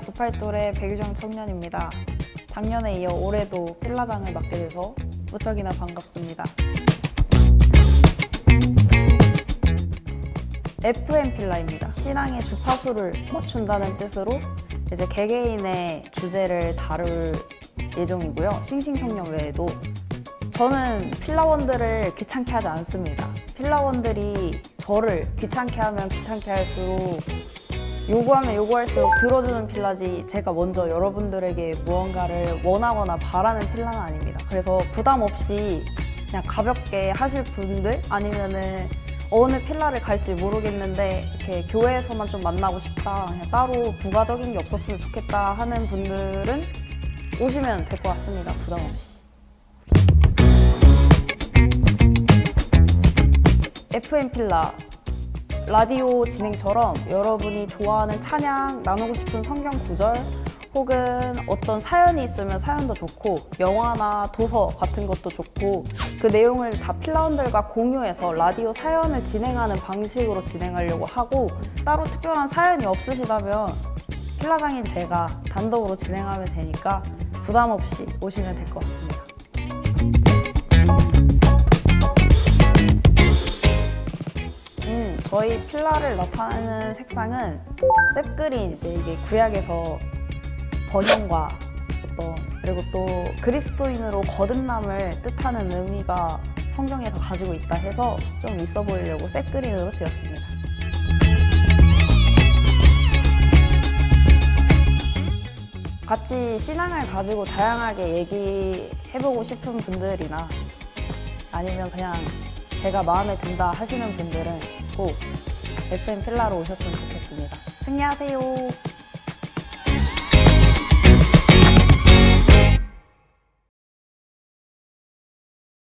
98돌의 백유정 청년입니다. 작년에 이어 올해도 필라장을 맡게 돼서 무척이나 반갑습니다. FM 필라입니다. 신앙의 주파수를 맞춘다는 뜻으로 이제 개개인의 주제를 다룰 예정이고요. 싱싱 청년 외에도 저는 필라원들을 귀찮게 하지 않습니다. 필라원들이 저를 귀찮게 하면 귀찮게 할수록 요구하면 요구할수록 들어주는 필라지 제가 먼저 여러분들에게 무언가를 원하거나 바라는 필라는 아닙니다. 그래서 부담 없이 그냥 가볍게 하실 분들 아니면은 어느 필라를 갈지 모르겠는데 이렇게 교회에서만 좀 만나고 싶다 그냥 따로 부가적인 게 없었으면 좋겠다 하는 분들은 오시면 될 것 같습니다. 부담 없이. FM 필라 라디오 진행처럼 여러분이 좋아하는 찬양, 나누고 싶은 성경 구절 혹은 어떤 사연이 있으면 사연도 좋고 영화나 도서 같은 것도 좋고 그 내용을 다 필라원들과 공유해서 라디오 사연을 진행하는 방식으로 진행하려고 하고 따로 특별한 사연이 없으시다면 필라장인 제가 단독으로 진행하면 되니까 부담 없이 오시면 될 것 같습니다. 저희 필라를 나타내는 색상은 셉그린 이제 이게 구약에서 번영과 어떤 그리고 또 그리스도인으로 거듭남을 뜻하는 의미가 성경에서 가지고 있다 해서 좀 있어 보이려고 셉그린으로 지었습니다. 같이 신앙을 가지고 다양하게 얘기해보고 싶은 분들이나 아니면 그냥 제가 마음에 든다 하시는 분들은 꼭 FM 필라로 오셨으면 좋겠습니다. 승리하세요.